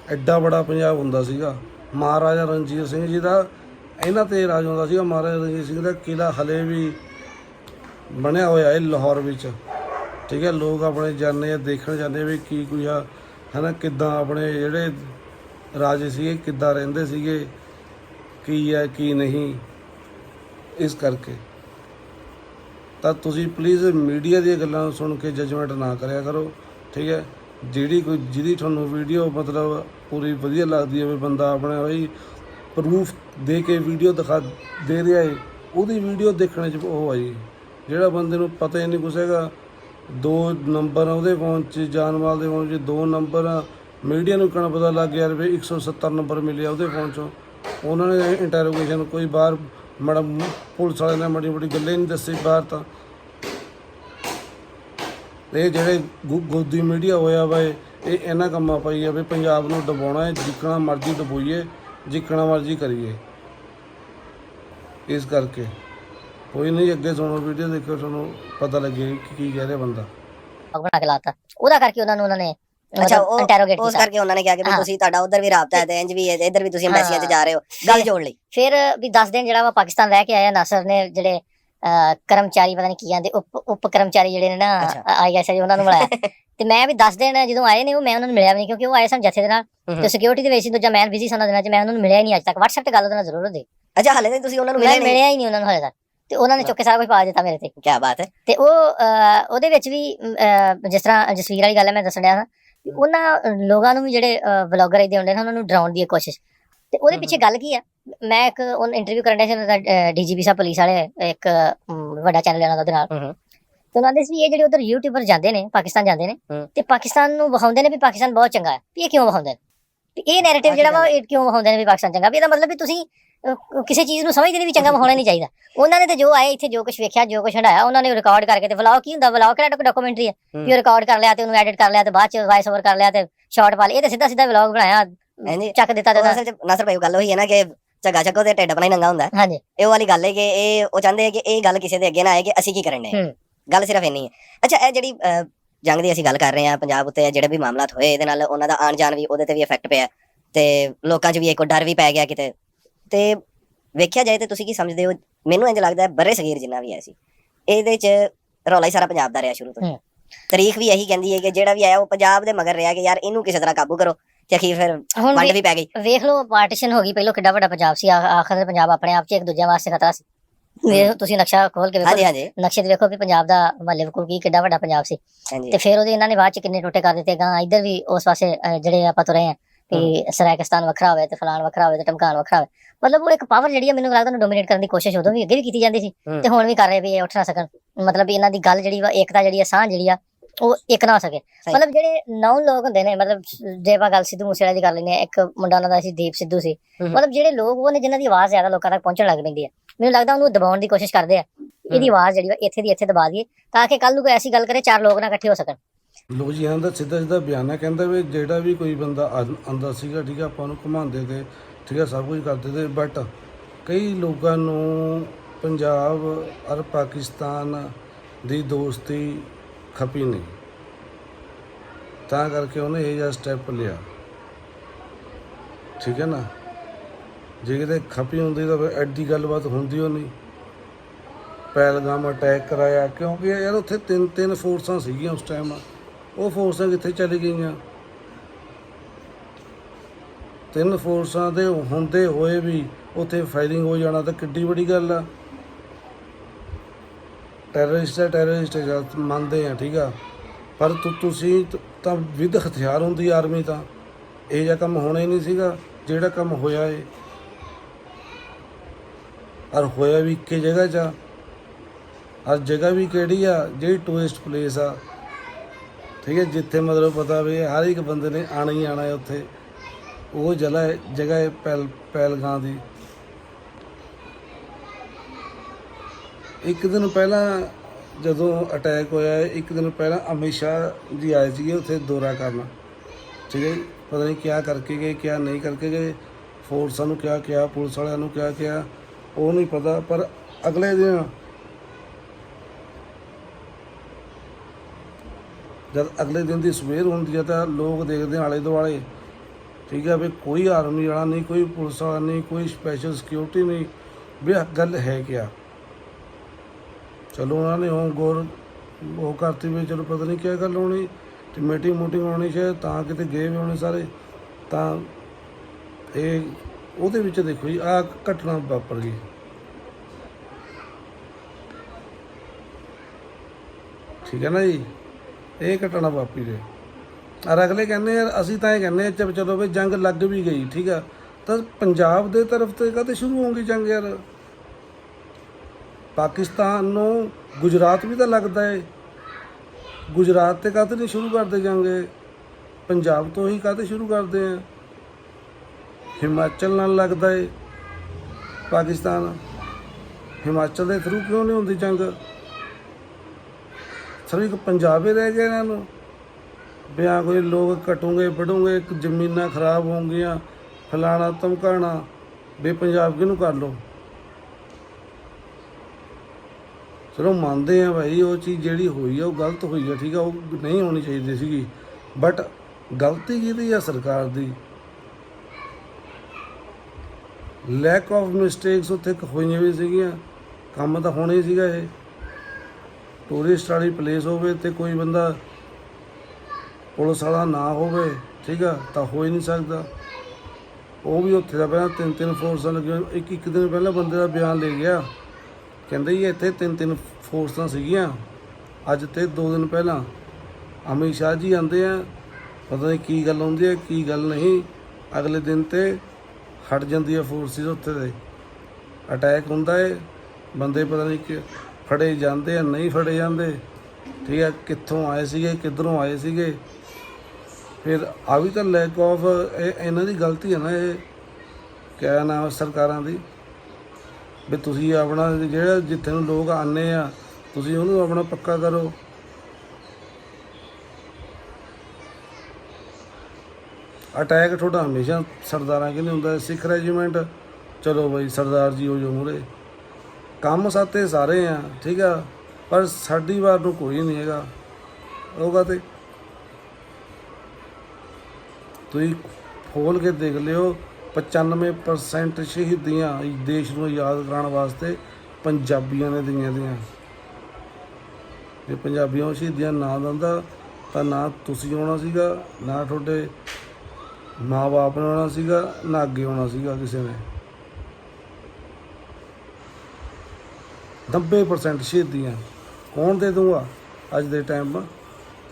Speaker 3: ਐਡਾ ਬੜਾ ਪੰਜਾਬ ਹੁੰਦਾ ਸੀਗਾ। ਮਹਾਰਾਜਾ ਰਣਜੀਤ ਸਿੰਘ ਜੀ ਦਾ, ਇਹਨਾਂ ਤੇ ਰਾਜ ਹੁੰਦਾ ਸੀਗਾ। ਮਹਾਰਾਜਾ ਰਣਜੀਤ ਸਿੰਘ ਦਾ ਕਿਲਾ ਹਲੇ ਵੀ ਬਣਿਆ ਹੋਇਆ ਹੈ ਲਾਹੌਰ ਵਿੱਚ। ਠੀਕ ਹੈ, ਲੋਕ ਆਪਣੇ ਜਾਂਦੇ ਆ, ਦੇਖਣ ਜਾਂਦੇ ਵੀ ਕੀ ਕੁਝ ਆ, ਹਨਾ, ਕਿੱਦਾਂ ਆਪਣੇ ਜਿਹੜੇ ਰਾਜੇ ਸੀਗੇ, ਕਿੱਦਾਂ ਰਹਿੰਦੇ ਸੀਗੇ, ਕੀ ਹੈ, ਕੀ ਨਹੀਂ। ਇਸ ਕਰਕੇ। ਤਾਂ ਤੁਸੀਂ ਪਲੀਜ਼ ਮੀਡੀਆ ਦੀਆਂ ਗੱਲਾਂ ਸੁਣ ਕੇ ਜਜਮੈਂਟ ਨਾ ਕਰਿਆ ਕਰੋ, ਠੀਕ ਹੈ? ਜਿਹੜੀ ਕੋਈ, ਜਿਹਦੀ ਤੁਹਾਨੂੰ ਵੀਡੀਓ ਮਤਲਬ ਪੂਰੀ ਵਧੀਆ ਲੱਗਦੀ ਹੈ ਵੀ ਬੰਦਾ ਆਪਣੇ ਬਈ ਪ੍ਰੂਫ ਦੇ ਕੇ ਵੀਡੀਓ ਦਿਖਾ, ਦੇ ਰਿਹਾ ਹੈ ਉਹਦੀ ਵੀਡੀਓ ਦੇਖਣ 'ਚ ਉਹ ਆ ਜੀ ਜਿਹੜਾ ਬੰਦੇ ਨੂੰ ਪਤਾ ਹੀ ਨਹੀਂ ਕੁਛ ਹੈਗਾ, ਦੋ ਨੰਬਰ ਉਹਦੇ ਫੋਨ 'ਚ ਜਾਨਵਾਲ ਦੇ ਫੋਨ 'ਚ ਦੋ ਨੰਬਰ ਆ ਮੀਡੀਆ ਨੂੰ ਕਿਹੜਾ ਪਤਾ ਲੱਗ ਗਿਆ ਵੀ 170 ਨੰਬਰ ਮਿਲਿਆ ਉਹਦੇ ਫੋਨ 'ਚੋਂ? ਉਹਨਾਂ ਨੇ ਇੰਟਰੋਗੇਸ਼ਨ ਕੋਈ ਬਾਹਰ ਮੜਾ ਪੁਲਿਸ ਵਾਲੇ ਨੇ ਮੜੀ ਮੜੀ ਗੱਲੇ ਨਹੀਂ ਦੱਸੀ ਬਾਹਰ ਤਾਂ। ਇਹ ਜਿਹੜੇ ਗੋਦੀ ਮੀਡੀਆ ਹੋਇਆ ਵਾ, ਇਹ ਇਹਨਾਂ ਕੰਮਾਂ ਪਈ ਆ ਵੀ ਪੰਜਾਬ ਨੂੰ ਡਬਾਉਣਾ ਹੈ, ਜਿੱਕਣਾ ਮਰਜ਼ੀ ਡਬੋਈਏ ਜਿੱਕਣਾ ਮਰਜ਼ੀ ਕਰੀਏ। ਇਸ ਕਰਕੇ ਕੋਈ ਨਹੀਂ, ਅੱਗੇ ਸੁਣੋ ਵੀਡੀਓ ਦੇਖੋ ਤੁਹਾਨੂੰ ਪਤਾ ਲੱਗੇ ਕਿ ਕੀ ਕਹਿ ਰਿਹਾ ਬੰਦਾ।
Speaker 4: ਬਣਾ ਕੇ ਲਾਤਾ ਉਹਦਾ ਕਰਕੇ ਉਹਨਾਂ ਨੂੰ ਉਹਨਾਂ ਨੇ
Speaker 5: ਅੱਛਾ ਉਹ
Speaker 4: ਇੰਟਰੋਗੇਟ
Speaker 5: ਉਸ
Speaker 4: ਕੀਤਾ।
Speaker 5: ਕਰਕੇ ਉਹਨਾਂ ਨੇ ਕਿਹਾ ਕਿ। ਤੁਸੀਂ ਤੁਹਾਡਾ ਉਧਰ ਵੀ ਰਾਬਤਾ ਹੈ ਤੇ ਇੰਜ ਵੀ ਹੈ ਤੇ ਇੱਧਰ ਵੀ ਤੁਸੀਂ ਐਮਬੈਸੀਆਂ 'ਚ ਜਾ ਰਹੇ ਹੋ। ਗੱਲ ਜੋੜ ਲਈ।
Speaker 4: ਫਿਰ ਵੀ 10 ਦਿਨ ਜਿਹੜਾ ਵਾ ਪਾਕਿਸਤਾਨ ਰਹਿ ਕੇ ਆਇਆ ਨਾਸਰ ਨੇ ਜਿਹੜੇ ਕਰਮਚਾਰੀ ਪਤਾ ਨਹੀਂ ਕੀ ਜਾਂਦੇ ਉਪ ਉਪ ਕਰਮਚਾਰੀ ਜਿਹੜੇ ਨੇ ਨਾ। ਆਈਐਸ ਉਹਨਾਂ ਨੂੰ ਮਿਲਾਇਆ। ਤੇ ਮੈਂ ਵੀ 10 ਦਿਨ ਜਦੋਂ ਆਏ ਨੇ ਉਹ ਮੈਂ ਉਹਨਾਂ ਨੂੰ ਮਿਲਿਆ ਵੀ ਨਹੀਂ ਕਿਉਂਕਿ ਉਹ ਆਏ ਸਨ ਜਥੇ ਦੇ ਨਾਲ। ਤੇ ਸਿਕਿਉਰਿਟੀ ਦੇ ਵਿੱਚ ਸੀ ਦੂਜਾ ਮੈਂ ਬਿਜ਼ੀ ਸਨ ਉਹਨਾਂ ਦਿਨਾਂ 'ਚ ਮੈਂ ਉਹਨਾਂ ਨੂੰ ਮਿਲਿਆ ਹੀ ਨਹੀਂ ਅੱਜ ਤੱਕ। WhatsApp ਤੇ ਗੱਲ ਉਹਦੇ ਨਾਲ ਜ਼ਰੂਰ ਹੁੰਦੀ।
Speaker 5: ਅੱਛਾ ਹਾਲੇ ਤਾਂ ਤੁਸੀਂ ਉਹਨਾਂ ਨੂੰ
Speaker 4: ਮੈਂ
Speaker 5: ਮਿਲੇ ਨਹੀਂ?
Speaker 4: ਮਿਲਿਆ ਹੀ ਨਹੀਂ ਉਹਨਾਂ ਨੂੰ ਹਲੇ ਤੱਕ। ਤੇ ਉਹਨਾਂ ਨੇ ਚੁੱਕ ਸਾਰਾ ਕੁਝ ਪਾ ਦਿੱਤਾ ਮੇਰੇ ਤੇ।
Speaker 5: ਕੀ ਬਾਤ ਹੈ।
Speaker 4: ਤੇ ਉਹ ਉਹਦੇ ਵਿੱਚ ਵੀ ਜਿਸ ਤਰ੍ਹਾਂ ਜਸਵੀਰ ਵਾਲੀ ਗੱਲ ਹੈ ਮੈਂ ਦੱਸਣ ਡਿਆ ਹਾਂ ਉਹਨਾਂ ਲੋਕਾਂ ਨੂੰ ਵੀ ਜਿਹੜੇ ਵਲੌਗਰ ਇਹਦੇ ਹੁੰਦੇ ਨੇ ਉਹਨਾਂ ਨੂੰ ਡਰਾਉਣ ਦੀ ਕੋਸ਼ਿਸ਼। ਤੇ ਉਹਦੇ ਪਿੱਛੇ ਗੱਲ ਕੀ ਆ? ਮੈਂ ਇੱਕ ਉਹ ਇੰਟਰਵਿਊ ਕਰਨ ਡਿਆ ਸੀ ਉਹਨਾਂ ਡੀਜੀਪੀ ਸਾਹਿਬ ਪੁਲਿਸ ਵਾਲੇ ਇੱਕ ਵੱਡਾ ਚੈਨਲ ਉਹਨਾਂ ਦਾ ਨਾਲ। ਤੇ ਉਹਨਾਂ ਦੇ ਸੀ ਇਹ ਜਿਹੜੇ ਉਧਰ ਯੂਟਿਊਬਰ ਜਾਂਦੇ ਨੇ ਪਾਕਿਸਤਾਨ ਜਾਂਦੇ ਨੇ। ਤੇ ਪਾਕਿਸਤਾਨ ਨੂੰ ਵਿਖਾਉਂਦੇ ਨੇ ਵੀ ਪਾਕਿਸਤਾਨ ਬਹੁਤ ਚੰਗਾ ਹੈ। ਵੀ ਇਹ ਕਿਉਂ ਵਿਖਾਉਂਦੇ ਨੇ? ਇਹ ਨੈਰੇਟਿਵ ਜਿਹੜਾ ਵਾ ਇਹ ਕਿਉਂ ਹੁੰਦੇ ਨੇ ਵੀ ਪਾਕਿਸਤਾਨ ਚੰਗਾ ਵੀ ਇਹਦਾ ਮਤਲਬ ਵੀ ਤੁਸੀਂ ਕਿਸੇ ਚੀਜ਼ ਨੂੰ ਸਮਝਦੇ ਨਹੀਂ ਵੀ ਚੰਗਾ ਹੋਣਾ ਨਹੀਂ ਚਾਹੀਦਾ। ਉਹਨਾਂ ਨੇ ਤੇ ਜੋ ਆਏ ਇੱਥੇ ਜੋ ਕੁਝ ਵੇਖਿਆ ਜੋ ਕੁਝ ਹੰਡਾਇਆ ਉਹਨਾਂ ਨੇ ਰਿਕਾਰਡ ਕਰਕੇ ਤੇ ਵਲੌਗ ਕੀ ਹੁੰਦਾ? ਵਲੌਗ ਕਿਹੜਾ ਡਾਕੂਮੈਂਟਰੀ ਹੈ। ਵੀ ਰਿਕਾਰਡ ਕਰ ਲਿਆ ਤੇ ਉਹਨੂੰ ਐਡਿਟ ਕਰ ਲਿਆ ਤੇ ਬਾਅਦ ਚ ਵਾਇਸ ਓਵਰ ਕਰ ਲਿਆ ਤੇ ਸ਼ਾਰਟ ਪਾ ਲਿਆ। ਇਹ ਤੇ ਸਿੱਧਾ ਸਿੱਧਾ ਵਲੌਗ ਬਣਾਇਆ ਚੱਕ ਦਿੱਤਾ ਤੇ
Speaker 5: ਅਸਲ ਚ ਨਾਸਰ ਭਾਈ ਗੱਲ ਹੋਈ ਹੈ ਨਾ ਕਿ ਝੱਗਾ ਚੱਕੋ ਤੇ ਢਿੱਡ ਆਪਣਾ ਹੀ ਨੰਗਾ ਹੁੰਦਾ। ਹੈ।
Speaker 4: ਹਾਂਜੀ।
Speaker 5: ਇਹ ਵਾਲੀ ਗੱਲ ਹੈ ਕਿ ਇਹ ਉਹ ਚਾਹੁੰਦੇ ਆ ਕਿ ਇਹ ਗੱਲ ਕਿਸੇ ਦੇ ਅੱਗੇ ਨਾ ਆਏ ਕਿ ਅਸੀਂ ਕੀ ਕਰਨ ਨੇ
Speaker 4: ਹੂੰ।
Speaker 5: ਗੱਲ ਸਿਰਫ ਇੰਨੀ ਹੈ। ਅੱਛਾ ਇਹ ਜਿਹੜੀ ਜੰਗ ਦੀ ਅਸੀਂ ਗੱਲ ਕਰ ਰਹੇ ਹਾਂ ਪੰਜਾਬ ਉੱਤੇ ਜਿਹੜੇ ਵੀ ਮਾਮਲਾਤ ਹੋਏ ਇਹਦੇ ਨਾਲ ਉਹਨਾਂ ਦਾ ਆਣ ਜਾਣ ਵੀ ਉਹਦੇ ਤੇ ਵੀ ਇਫੈਕਟ ਪਿਆ ਤੇ ਲੋਕਾਂ 'ਚ ਵੀ ਇੱਕ ਡਰ ਵੀ ਪੈ ਗਿਆ ਕਿਤੇ। ਤੇ ਵੇਖਿਆ ਜਾਏ ਤੇ ਤੁਸੀਂ ਕੀ ਸਮਝਦੇ ਹੋ? ਮੈਨੂੰ ਇੰਜ ਲੱਗਦਾ ਹੈ ਬਰੇ ਸਗੀਰ ਜਿੰਨਾ ਵੀ ਆਇਆ ਸੀ। ਇਹਦੇ 'ਚ ਰੌਲਾ ਹੀ ਸਾਰਾ ਪੰਜਾਬ ਦਾ ਰਿਹਾ ਸ਼ੁਰੂ ਤੋਂ। ਤਾਰੀਖ ਵੀ ਇਹੀ ਕਹਿੰਦੀ ਹੈ ਕਿ ਜਿਹੜਾ ਵੀ ਆਇਆ ਉਹ ਪੰਜਾਬ ਦੇ ਮਗਰ ਰਿਹਾ ਕਿ ਯਾਰ ਇਹਨੂੰ ਕਿਸੇ ਤਰ੍ਹਾਂ ਕਾਬੂ ਕਰੋ ਤੇ ਅਖੀਰ ਫਿਰ ਵੰਡ
Speaker 4: ਵੀ-
Speaker 5: ਪੈ ਗਈ।
Speaker 4: ਵੇਖ ਲਓ ਪਾਰਟੀਸ਼ਨ ਹੋ ਗਈ ਪਹਿਲਾਂ ਕਿੱਡਾ ਵੱਡਾ ਪੰਜਾਬ ਸੀ। ਆਖਰ ਪੰਜਾਬ ਆਪਣੇ ਆਪ 'ਚ ਇੱਕ ਦੂਜੇ ਵਾਸਤੇ ਖਤਰਾ ਸੀ। ਵੇਖ ਤੁਸੀਂ ਨਕਸ਼ਾ ਖੋਲ ਕੇ ਵੇਖੋ।
Speaker 5: ਹਾਂਜੀ
Speaker 4: ਨਕਸ਼ੇ ਤੇ ਵੇਖੋ ਵੀ ਪੰਜਾਬ ਦਾ ਮਹੱਲੇ ਵਕੂ ਕੀ ਕਿੱਡਾ ਵੱਡਾ ਪੰਜਾਬ ਸੀ। ਤੇ ਫਿਰ ਉਹਦੇ ਇਹਨਾਂ ਨੇ ਬਾਅਦ ਚ ਕਿੰਨੇ ਟੋਟੇ ਕਰ ਦਿੱਤੇ ਗਾਂ ਇੱਧਰ ਵੀ ਉਸ ਪਾਸੇ ਅਹ, ਜਿਹੜੇ ਆਪਾਂ ਤੁਰੇ ਆ ਕਿ ਸਰਾਇਕਸਤਾਨ ਵੱਖਰਾ ਹੋਵੇ ਤੇ ਫਲਾਣ ਵੱਖਰਾ ਹੋਵੇ ਤੇ ਟਮਕਾਨ ਵੱਖਰਾ ਹੋਵੇ। ਮਤਲਬ ਉਹ ਇੱਕ ਪਾਵਰ ਜਿਹੜੀ ਆ ਮੈਨੂੰ ਲੱਗਦਾ ਉਹਨੂੰ ਡੋਮੀਨੇਟ ਕਰਨ ਦੀ ਕੋਸ਼ਿਸ਼ ਉਦੋਂ ਵੀ ਅੱਗੇ ਵੀ ਕੀਤੀ ਜਾਂਦੀ ਸੀ
Speaker 5: ਹੂੰ।
Speaker 4: ਤੇ ਹੁਣ ਵੀ ਕਰ ਰਹੇ ਵੀ ਇਹ ਉੱਠ ਨਾ ਸਕਣ। ਮਤਲਬ ਵੀ ਇਹਨਾਂ ਦੀ ਗੱਲ ਜਿਹੜੀ ਵਾ ਏਕਤਾ ਜਿਹੜੀ ਆ ਸਾਂਝ ਜਿਹੜੀ ਆ ਉਹ ਇੱਕ ਨਾ ਹੋ ਸਕੇ। ਮਤਲਬ ਜਿਹੜੇ ਨੌ ਲੋਕ ਹੁੰਦੇ ਨੇ ਮਤਲਬ ਜੇ ਆਪਾਂ ਗੱਲ ਸਿੱਧੂ ਮੂਸੇਵਾਲੇ ਦੀ ਕਰ ਲੈਂਦੇ ਆ ਇੱਕ ਮੁੰਡਾ ਉਹਨਾਂ ਦਾ ਸੀ ਦੀਪ ਸਿੱਧੂ ਸੀ।
Speaker 5: ਹੂੰ।
Speaker 4: ਮਤਲਬ ਜਿਹੜੇ ਲੋਕ ਉਹ ਨੇ ਜਿਨ੍ਹਾਂ ਦੀ ਆਵਾਜ਼ ਜ਼ਿਆਦਾ ਲੋਕਾਂ ਤੱਕ ਪਹੁੰਚਣ ਲੱਗ ਪੈਂਦੀ ਹੈ ਮੈਨੂੰ ਲੱਗਦਾ ਉਹਨੂੰ ਦਬਾਉਣ ਦੀ ਕੋਸ਼ਿਸ਼ ਕਰਦੇ ਆ। ਇਹਦੀ ਆਵਾਜ਼ ਜਿਹੜੀ ਵਾ ਇੱਥੇ ਦੀ ਇੱਥੇ ਦਬਾ ਦਈਏ ਤਾਂ ਕਿ ਕੱਲ ਨੂੰ ਕੋਈ ਐਸੀ ਗੱਲ ਕਰੇ ਚਾਰ ਲੋਕ ਨਾ ਇਕੱਠੇ ਹੋ ਸਕਣ।
Speaker 3: ਲੋ ਜੀ ਇਹਨਾਂ ਦਾ ਸਿੱਧਾ ਸਿੱਧਾ ਬਿਆਨ ਹੈ। ਕਹਿੰਦਾ ਵੀ ਜਿਹੜਾ ਵੀ ਕੋਈ ਬੰਦਾ ਆਂ- ਆਂਦਾ ਸੀਗਾ, ਠੀਕ ਹੈ ਆਪਾਂ ਉਹਨੂੰ ਘੁਮਾਉਂਦੇ ਤੇ, ਠੀਕ ਹੈ ਸਭ ਕੁਝ ਕਰਦੇ ਤੇ ਬਟ ਕਈ ਲੋਕਾਂ ਨੂੰ ਪੰਜਾਬ ਔਰ ਪਾਕਿਸਤਾਨ ਦੀ ਦੋਸਤੀ ਖਪੀ ਨਹੀਂ। ਤਾਂ ਕਰਕੇ ਉਹਨੇ ਇਹ ਜਿਹਾ ਸਟੈਪ ਲਿਆ। ਠੀਕ ਹੈ ਨਾ? ਜੇ ਕਿਤੇ ਖਪੀ ਹੁੰਦੀ ਤਾਂ ਫਿਰ ਐਡੀ ਗੱਲਬਾਤ ਹੁੰਦੀ ਉਹ ਨਹੀਂ। ਪਹਿਲਗਾਮ ਅਟੈਕ ਕਰਾਇਆ, ਕਿਉਂਕਿ ਯਾਰ ਉੱਥੇ ਤਿੰਨ ਤਿੰਨ ਫੋਰਸਾਂ ਸੀਗੀਆਂ ਉਸ ਟਾਈਮ ਉਹ ਫੋਰਸਾਂ ਕਿੱਥੇ ਚਲੀ ਗਈਆਂ? ਤਿੰਨ ਫੋਰਸਾਂ ਦੇ ਹੁੰਦੇ ਹੋਏ ਵੀ ਉੱਥੇ ਫਾਇਰਿੰਗ ਹੋ ਜਾਣਾ ਤਾਂ ਕਿੱਡੀ ਵੱਡੀ ਗੱਲ ਆ। ਟੈਰਰਿਸਟ ਹੈ ਟੈਰਰਿਸਟ ਹੈ ਮੰਨਦੇ ਆ, ਠੀਕ ਆ। ਪਰ ਤੁ- ਤੁਸੀਂ ਤਾਂ ਵਿਦ ਹਥਿਆਰ ਹੁੰਦੀ ਆਰਮੀ ਤਾਂ। ਇਹ ਜਿਹਾ ਕੰਮ ਹੋਣਾ ਹੀ ਨਹੀਂ ਸੀਗਾ, ਜਿਹੜਾ ਕੰਮ ਹੋਇਆ ਏ। ਔਰ ਹੋਇਆ ਵੀ ਇੱਕੇ ਜਗ੍ਹਾ 'ਚ ਆ। ਔਰ ਜਗ੍ਹਾ ਵੀ ਕਿਹੜੀ ਆ? ਜਿਹੜੀ ਟੂਰਿਸਟ ਪਲੇਸ ਆ। ਠੀਕ ਹੈ ਜਿੱਥੇ ਮਤਲਬ ਪਤਾ ਵੀ ਹਰ ਇੱਕ ਬੰਦੇ ਨੇ ਆਣਾ ਹੀ ਆਣਾ ਹੈ ਉੱਥੇ। ਉਹ ਜਗ੍ਹਾ ਹੈ ਜਗ੍ਹਾ ਹੈ ਪੈਲ ਪਹਿਲਗਾਂ ਦੀ। ਇੱਕ ਦਿਨ ਪਹਿਲਾਂ ਜਦੋਂ ਅਟੈਕ ਹੋਇਆ ਹੈ, ਇੱਕ ਦਿਨ ਪਹਿਲਾਂ ਅਮਿਤ ਸ਼ਾਹ ਜੀ ਆਏ ਸੀਗੇ ਉੱਥੇ ਦੌਰਾ ਕਰਨ। ਠੀਕ ਹੈ ਪਤਾ ਨਹੀਂ ਕਿਆ ਕਰਕੇ ਗਏ ਕਿਆ ਨਹੀਂ ਕਰਕੇ ਗਏ। ਫੋਰਸਾਂ ਨੂੰ ਕਿਆ ਕਿਹਾ ਪੁਲਿਸ ਵਾਲਿਆਂ ਨੂੰ ਕਿਆ ਕਿਹਾ ਉਹ ਨਹੀਂ ਪਤਾ ਪਰ ਅਗਲੇ ਦਿਨ ਜਦ ਅਗਲੇ ਦਿਨ ਦੀ ਸਵੇਰ ਹੁੰਦੀ ਹੈ ਤਾਂ ਲੋਕ ਦੇਖਦੇ ਆਲੇ ਦੁਆਲੇ। ਠੀਕ ਹੈ ਵੀ ਕੋਈ ਆਰਮੀ ਵਾਲਾ ਨਹੀਂ, ਕੋਈ ਪੁਲਿਸ ਵਾਲਾ ਨਹੀਂ, ਕੋਈ ਸਪੈਸ਼ਲ ਸਿਕਿਉਰਿਟੀ ਨਹੀਂ। ਵੀ ਗੱਲ ਹੈ ਕਿਆ? ਚਲੋ ਉਹਨਾਂ ਨੇ ਉਹ ਗੌਰ ਉਹ ਕਰਤੀ ਵੀ ਚਲੋ ਪਤਾ ਨਹੀਂ ਕਿਆ ਗੱਲ ਹੋਣੀ ਤੇ ਮੀਟਿੰਗ ਮੂਟਿੰਗ ਹੋਣੀ ਸ਼ਾਇਦ ਤਾਂ ਕਿਤੇ ਗਏ ਵੀ ਹੋਣੇ ਸਾਰੇ। ਤਾਂ ਇਹ ਉਹਦੇ ਵਿੱਚ ਦੇਖੋ ਜੀ ਆ ਘਟਨਾ ਵਾਪਰ ਗਈ। ਠੀਕ ਹੈ ਨਾ ਜੀ? ਇਹ ਘਟਨਾ ਵਾਪਰੀ ਰਹੇ। ਔਰ ਅਗਲੇ ਕਹਿੰਦੇ ਯਾਰ ਅਸੀਂ ਤਾਂ ਇਹ ਕਹਿੰਦੇ ਆ, ਚਲੋ ਵੀ ਜੰਗ ਲੱਗ ਵੀ ਗਈ, ਠੀਕ ਆ। ਤਾਂ ਪੰਜਾਬ ਦੇ ਤਰਫ ਤੇ ਕਦੇ ਸ਼ੁਰੂ ਹੋਊਗੀ ਜੰਗ ਯਾਰ? ਪਾਕਿਸਤਾਨ ਨੂੰ ਗੁਜਰਾਤ ਵੀ ਤਾਂ ਲੱਗਦਾ ਏ। ਗੁਜਰਾਤ ਤੇ ਕਾਹਤੇ ਨਹੀਂ ਸ਼ੁਰੂ ਕਰਦੇ ਜੰਗ ਇਹ? ਪੰਜਾਬ ਤੋਂ ਹੀ ਕਾਹਤੇ ਸ਼ੁਰੂ ਕਰਦੇ ਆ? ਹਿਮਾਚਲ ਨਾਲ ਲੱਗਦਾ ਏ ਪਾਕਿਸਤਾਨ। ਹਿਮਾਚਲ ਦੇ ਥਰੂ ਕਿਉਂ ਨਹੀਂ ਹੁੰਦੀ ਜੰਗ? ਇੱਕ ਪੰਜਾਬ ਹੀ ਰਹਿ ਗਏ ਇਹਨਾਂ ਨੂੰ। ਬਿਆ ਕੋਈ ਲੋਕ ਕਟੂਗੇ, ਵਢੂਗੇ ਜ਼ਮੀਨਾਂ ਖਰਾਬ ਹੋਣਗੀਆਂ ਫਲਾਣਾ ਧਮਕਾਣਾ, ਵੀ ਪੰਜਾਬ ਕਿਹਨੂੰ ਕਰ ਲੋ ਚਲੋ ਮੰਨਦੇ ਆ ਭਾਈ, ਉਹ ਚੀਜ਼ ਜਿਹੜੀ ਹੋਈ ਆ, ਉਹ ਗਲਤ ਹੋਈ ਆ, ਠੀਕ ਆ, ਉਹ ਨਹੀਂ ਹੋਣੀ ਚਾਹੀਦੀ ਸੀਗੀ। ਬਟ ਗਲਤੀ ਕਿਹਦੀ ਆ ਸਰਕਾਰ ਦੀ? ਲੈਕ ਆਫ ਮਿਸਟੇਕਸ ਉੱਥੇ ਹੋਈਆਂ ਵੀ ਸੀਗੀਆਂ, ਕੰਮ ਤਾਂ ਹੋਣਾ ਹੀ ਸੀਗਾ ਇਹ। ਟੂਰਿਸਟ ਵਾਲੀ ਪਲੇਸ ਹੋਵੇ ਤੇ ਕੋਈ ਬੰਦਾ ਪੁਲਿਸ ਵਾਲਾ ਨਾ ਹੋਵੇ, ਠੀਕ ਆ, ਤਾਂ ਹੋ ਹੀ ਨਹੀਂ ਸਕਦਾ। ਉਹ ਵੀ ਉੱਥੇ ਦਾ ਪਹਿਲਾਂ ਤਿੰਨ ਤਿੰਨ ਫੋਰਸਾਂ ਲੱਗੀਆਂ, ਇੱਕ ਇੱਕ ਦਿਨ ਪਹਿਲਾਂ ਬੰਦੇ ਦਾ ਬਿਆਨ ਲੈ ਗਿਆ। ਕਹਿੰਦੇ ਜੀ ਇੱਥੇ ਤਿੰਨ ਤਿੰਨ ਫੋਰਸਾਂ ਸੀਗੀਆਂ, ਅੱਜ ਤੇ ਦੋ ਦਿਨ ਪਹਿਲਾਂ। ਅਮਿਤ ਸ਼ਾਹ ਜੀ ਆਂਦੇ ਆ, ਪਤਾ ਨਹੀਂ ਕੀ ਗੱਲ ਹੁੰਦੀ ਹੈ, ਕੀ ਗੱਲ ਨਹੀਂ। ਅਗਲੇ ਦਿਨ ਤੇ ਹਟ ਜਾਂਦੀ ਹੈ ਫੋਰਸਿਸ ਉੱਥੇ ਦੇ ਅਟੈਕ ਹੁੰਦਾ ਹੈ ਬੰਦੇ ਪਤਾ ਨਹੀਂ ਕਿ ਫੜੇ ਜਾਂਦੇ ਆ, ਨਹੀਂ ਫੜੇ ਜਾਂਦੇ? ਠੀਕ ਹੈ ਕਿੱਥੋਂ ਆਏ ਸੀਗੇ, ਕਿੱਧਰੋਂ ਆਏ ਸੀਗੇ? ਫਿਰ ਆ ਵੀ ਤਾਂ ਲੈਕ ਆਫ ਇਹਨਾਂ ਦੀ ਗਲਤੀ ਹੈ ਨਾ ਇਹ। ਕਿਆ ਨਾਮ ਸਰਕਾਰਾਂ ਦੀ? ਵੀ ਤੁਸੀਂ ਆਪਣਾ ਜਿਹੜਾ ਜਿੱਥੇ ਨੂੰ ਲੋਕ ਆਨੇ ਆ, ਤੁਸੀਂ ਉਹਨੂੰ ਆਪਣਾ ਪੱਕਾ ਕਰੋ। ਅਟੈਕ ਤੁਹਾਡਾ ਹਮੇਸ਼ਾ ਸਰਦਾਰਾਂ ਕਿ ਹੁੰਦਾ, ਸਿੱਖ ਰੈਜੀਮੈਂਟ ਚਲੋ ਬਈ ਸਰਦਾਰ ਜੀ ਹੋ ਜੋ ਮੂਰੇ ਕੰਮ ਸਾਤੇ ਸਾਰੇ ਆ, ਠੀਕ ਆ, ਪਰ ਸਾਡੀ ਵਾਰ ਨੂੰ ਕੋਈ ਨਹੀਂ ਹੈਗਾ। ਹੋਗਾ ਤੇ ਤੁਸੀਂ ਖੋਲ ਕੇ ਦੇਖ ਲਿਓ 95% ਸ਼ਹੀਦੀਆਂ ਦੇਸ਼ ਨੂੰ ਯਾਦ ਕਰਾਉਣ ਵਾਸਤੇ ਪੰਜਾਬੀਆਂ ਨੇ ਦੀਆਂ ਦੀਆਂ। ਜੇ ਪੰਜਾਬੀਆਂ ਨੂੰ ਸ਼ਹੀਦੀਆਂ ਨਾ ਦਿੰਦਾ, ਤਾਂ ਨਾ ਤੁਸੀਂ ਆਉਣਾ ਸੀਗਾ, ਨਾ ਤੁਹਾਡੇ ਮਾਂ-ਬਾਪ ਨੇ ਆਉਣਾ ਸੀਗਾ, ਨਾ ਅੱਗੇ ਆਉਣਾ ਸੀਗਾ ਕਿਸੇ ਨੇ। 90% ਸ਼ਹੀਦੀਆਂ। ਕੌਣ ਦੇ ਦੂੰਗਾ ਅੱਜ ਦੇ ਟਾਈਮ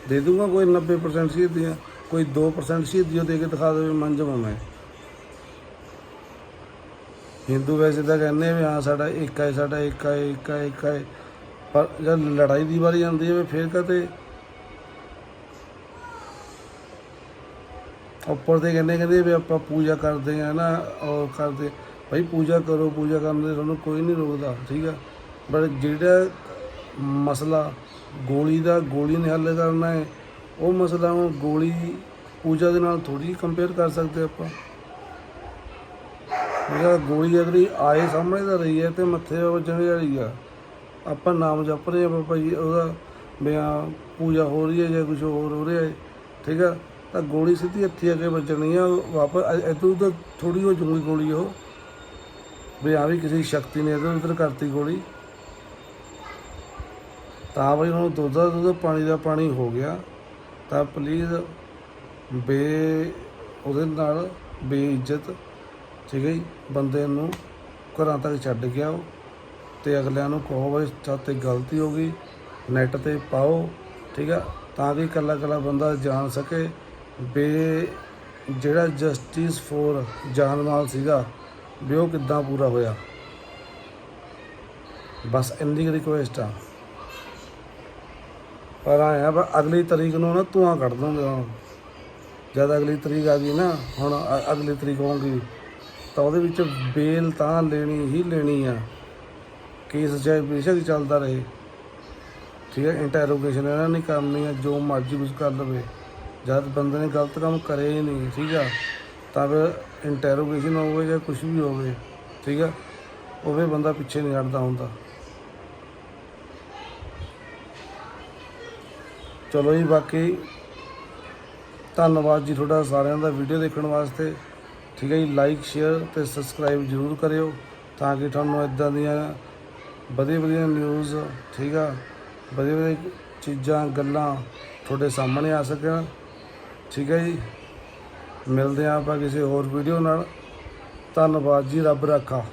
Speaker 3: ਦੇ ਦੂੰਗਾ ਕੋਈ 90% ਸ਼ਹੀਦੀਆਂ, ਕੋਈ 2% ਸ਼ਹੀਦੀਆਂ ਦੇ ਕੇ ਦਿਖਾ ਦੇਵੇ ਮੰਨ ਜਾਵਾਂ ਮੈਂ। ਹਿੰਦੂ ਵੈਸੇ ਤਾਂ ਕਹਿੰਦੇ ਵੀ ਹਾਂ ਸਾਡਾ ਇੱਕ ਹੈ ਸਾਡਾ ਇੱਕ ਹੈ ਇੱਕ ਹੈ ਇੱਕ ਹੈ ਪਰ ਜਦ ਲੜਾਈ ਦੀ ਵਾਰੀ ਆਉਂਦੀ ਹੈ ਫਿਰ ਕਦੇ ਉੱਪਰ ਦੇ ਕਹਿੰਦੇ ਕਹਿੰਦੇ ਵੀ ਆਪਾਂ ਪੂਜਾ ਕਰਦੇ ਆ ਨਾ, ਉਹ ਕਰਦੇ। ਭਾਈ ਪੂਜਾ ਕਰੋ, ਪੂਜਾ ਕਰਨ ਦੇ ਤੁਹਾਨੂੰ ਕੋਈ ਨਹੀਂ ਰੋਕਦਾ, ਠੀਕ ਆ? ਪਰ ਜਿਹੜਾ ਮਸਲਾ ਗੋਲੀ ਦਾ, ਗੋਲੀ ਨੇ ਹੱਲ ਕਰਨਾ ਹੈ, ਉਹ ਮਸਲਾ ਹੁਣ ਗੋਲੀ ਪੂਜਾ ਦੇ ਨਾਲ ਥੋੜੀ ਕੰਪੇਅਰ ਕਰ ਸਕਦੇ ਆਪਾਂ। ਜਿਹੜਾ ਗੋਲੀ ਅਗਲੀ ਆਏ ਸਾਹਮਣੇ ਤਾਂ ਰਹੀ ਹੈ ਤੇ ਮੱਥੇ ਵੱਜਣ ਵਾਲੀ ਆ। ਆਪਾਂ ਨਾਮ ਜਪ ਰਹੇ ਆ ਬਾਬਾ ਜੀ, ਉਹਦਾ ਬਿਆ ਪੂਜਾ ਹੋ ਰਹੀ ਹੈ ਜਾਂ ਕੁਝ ਹੋਰ ਹੋ ਰਿਹਾ ਹੈ, ਠੀਕ ਆ? ਤਾਂ ਗੋਲੀ ਸਿੱਧੀ ਇੱਥੇ ਅੱਗੇ ਕੇ ਵੱਜਣੀ ਆ ਵਾਪਸ ਇਦੋਂ ਉਧਰ ਥੋੜੀ ਹੋ ਜੂਗੀ ਗੋਲੀ ਉਹ। ਵੀ ਆ ਵੀ ਕਿਸੇ ਸ਼ਕਤੀ ਨੇ ਇਧਰ ਉਧਰ ਕਰਤੀ ਗੋਲੀ। ਤਾਂ ਬਈ ਹੁਣ ਦੁੱਧ ਦਾ ਦੁੱਧ, ਪਾਣੀ ਦਾ ਪਾਣੀ ਹੋ ਗਿਆ, ਤਾਂ ਪਲੀਜ਼ ਬੇ ਉਹਦੇ ਨਾਲ ਬੇਇੱਜ਼ਤ, ਠੀਕ ਹੈ ਜੀ, ਬੰਦੇ ਨੂੰ ਘਰਾਂ ਤੱਕ ਛੱਡ ਗਿਆ ਉਹ ਤੇ ਅਗਲਿਆਂ ਨੂੰ ਕਹੋ ਬਈ ਤੇ ਗਲਤੀ ਹੋ ਗਈ ਨੈਟ ਤੇ ਪਾਓ, ਠੀਕ ਆ, ਤਾਂ ਕਿ ਇਕੱਲਾ ਇਕੱਲਾ ਬੰਦਾ ਜਾਣ ਸਕੇ। ਬੇ ਜਿਹੜਾ ਜਸਟਿਸ ਫੋਰ ਜਾਨ ਮਾਲ ਸੀਗਾ ਵੀ ਉਹ ਕਿੱਦਾਂ ਪੂਰਾ ਹੋਇਆ? ਬਸ ਇੰਨੀ ਕੁ ਰਿਕੁਐਸਟ ਆ। ਪਰ ਆਇਆ ਪਰ ਅਗਲੀ ਤਰੀਕ ਨੂੰ ਨਾ ਧੂਆਂ ਕੱਢ ਦੋਗੇ ਹੁਣ ਜਦ ਅਗਲੀ ਤਰੀਕ ਆ ਗਈ ਨਾ, ਹੁਣ ਅ- ਅਗਲੀ ਤਰੀਕ ਹੋਊਗੀ, ਤਾਂ ਉਹਦੇ ਵਿੱਚ ਬੇਲ ਤਾਂ ਲੈਣੀ ਹੀ ਲੈਣੀ ਆ। ਕੇਸ ਚਾਹੇ ਬੇਸ਼ੱਕ ਚੱਲਦਾ ਰਹੇ। ਠੀਕ ਹੈ ਇੰਟਰੋਗੇਸ਼ਨ ਇਹਨਾਂ ਨੇ ਕਰਨੀ ਆ, ਜੋ ਮਰਜ਼ੀ ਕੁਝ ਕਰ ਲਵੇ। ਜਦ ਬੰਦੇ ਨੇ ਗਲਤ ਕੰਮ ਕਰੇ ਹੀ ਨਹੀਂ, ਠੀਕ ਆ, ਤਾਂ ਫਿਰ ਇੰਟਰੋਗੇਸ਼ਨ ਹੋਵੇ ਜਾਂ ਕੁਝ ਵੀ ਹੋਵੇ, ਠੀਕ ਆ ਉਹ ਫਿਰ ਬੰਦਾ ਪਿੱਛੇ ਨਹੀਂ ਹਟਦਾ ਹੁੰਦਾ। ਚਲੋ ਜੀ, ਬਾਕੀ ਧੰਨਵਾਦ ਜੀ ਤੁਹਾਡਾ ਸਾਰਿਆਂ ਦਾ ਵੀਡੀਓ ਦੇਖਣ ਵਾਸਤੇ। ਠੀਕ ਹੈ ਜੀ ਲਾਈਕ ਸ਼ੇਅਰ ਤੇ ਸਬਸਕ੍ਰਾਈਬ ਜ਼ਰੂਰ ਕਰਿਓ ਤਾਂ ਕਿ ਤੁਹਾਨੂੰ ਇਦਾਂ ਦੀਆਂ ਵਧੀਆ ਵਧੀਆ ਨਿਊਜ਼ ਠੀਕ ਆ ਵਧੀਆ ਵਧੀਆ ਚੀਜ਼ਾਂ, ਗੱਲਾਂ ਤੁਹਾਡੇ ਸਾਹਮਣੇ ਆ ਸਕਣ। ਠੀਕ ਹੈ ਜੀ, ਮਿਲਦੇ ਹਾਂ ਆਪਾਂ ਕਿਸੇ ਹੋਰ ਵੀਡੀਓ ਨਾਲ। ਧੰਨਵਾਦ ਜੀ, ਰੱਬ ਰੱਖਾ।